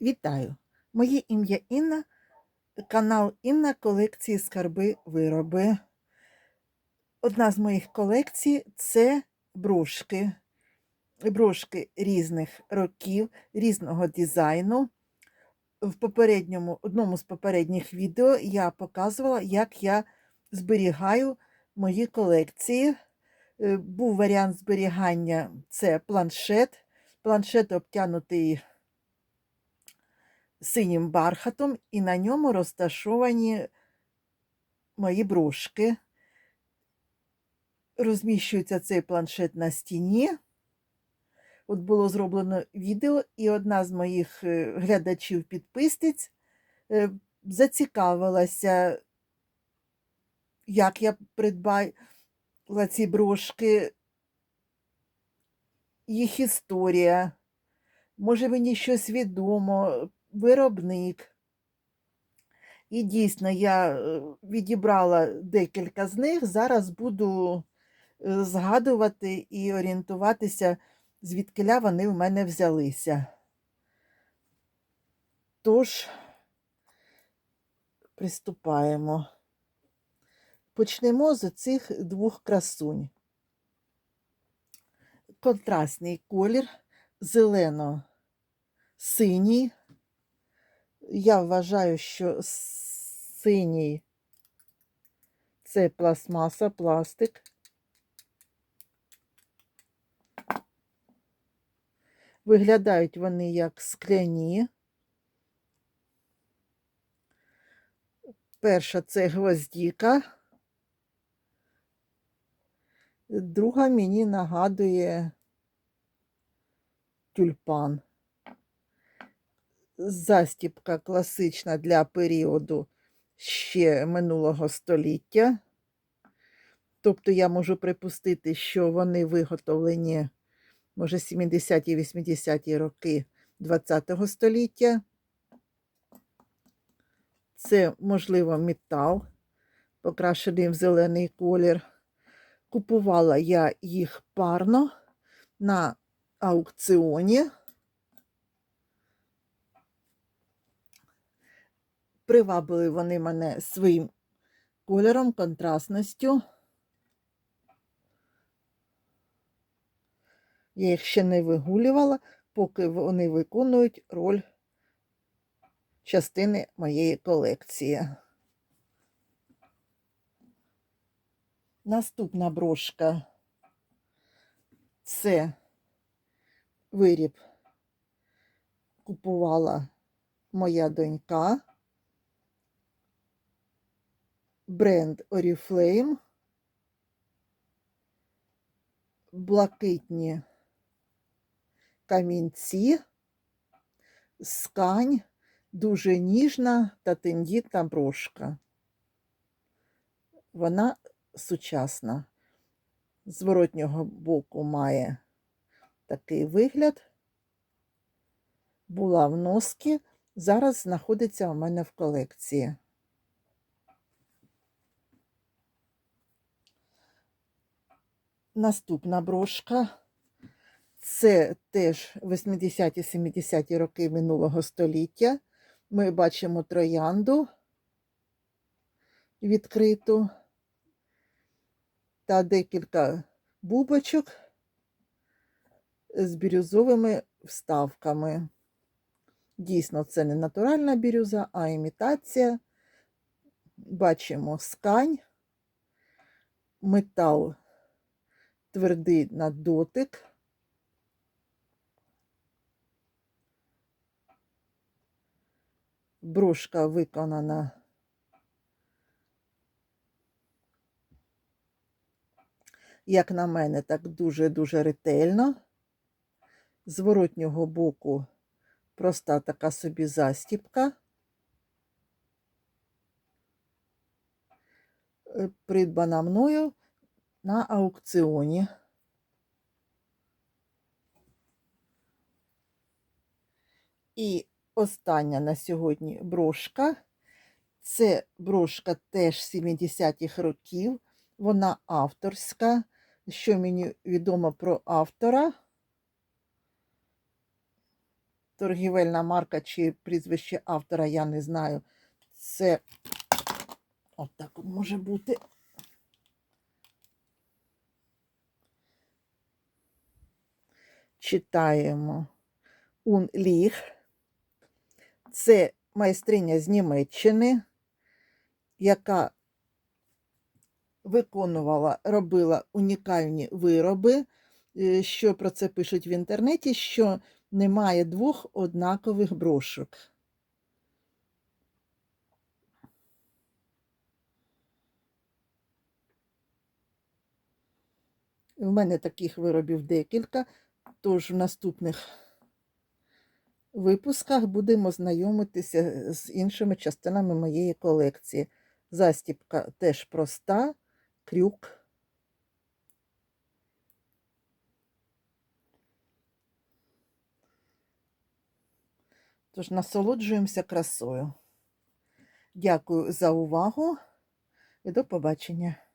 Вітаю! Моє ім'я Інна, канал Інна колекції Скарби Вироби. Одна з моїх колекцій це брошки. Брошки різних років, різного дизайну. В попередньому, одному з попередніх відео я показувала, як я зберігаю мої колекції. Е, Був варіант зберігання це планшет. Планшет обтянутий синім бархатом, і на ньому розташовані мої брошки. Розміщується цей планшет на стіні. От було зроблено відео, і одна з моїх е, глядачів-підписниць е, зацікавилася, як я придбала ці брошки, їх історія. Може, мені щось відомо, виробник. І дійсно, я е, відібрала декілька з них. Зараз буду е, згадувати і орієнтуватися, звідкиля вони в мене взялися. Тож, приступаємо. Почнемо з цих двох красунь. Контрастний колір, зелено-синій. Я вважаю, що синій це пластмаса, пластик. Виглядають вони як скляні. Перша це гвоздіка. Друга мені нагадує тюльпан. Застіпка класична для періоду ще минулого століття. Тобто я можу припустити, що вони виготовлені, може, 70-ті, 80-ті роки ХХ століття. Це, можливо, метал, покрашений в зелений колір. Купувала я їх парно на аукціоні. Привабили вони мене своїм кольором, контрастністю. Я їх ще не вигулювала, поки вони виконують роль частини моєї колекції. Наступна брошка це виріб купувала моя донька. Бренд Oriflame. Блакитні камінці, скань, дуже ніжна та тендітна брошка. Вона сучасна. Зворотнього боку має такий вигляд. Була в носки, зараз знаходиться у мене в колекції. Наступна брошка. Це теж 80-70-ті роки минулого століття. Ми бачимо троянду відкриту та декілька бубочок з бірюзовими вставками. Дійсно, це не натуральна бірюза, а імітація. Бачимо скань, метал твердий на дотик. Брошка виконана як на мене, так дуже-дуже ретельно. З зворотнього боку проста така собі застіпка. Е, Придбана мною на аукціоні. І остання на сьогодні брошка. Це брошка теж 70-х років. Вона авторська. Що мені відомо про автора? торгівельна марка чи прізвище автора, я не знаю. Це отак от може бути. Читаємо Унліг. Це майстриня з Німеччини, яка виконувала, робила унікальні вироби. Е, Що про це пишуть в інтернеті, що немає двох однакових брошок. В мене таких виробів декілька, тож в наступних випусках будемо знайомитися з іншими частинами моєї колекції. Застіпка теж проста, крюк. Тож насолоджуємося красою. Дякую за увагу і до побачення.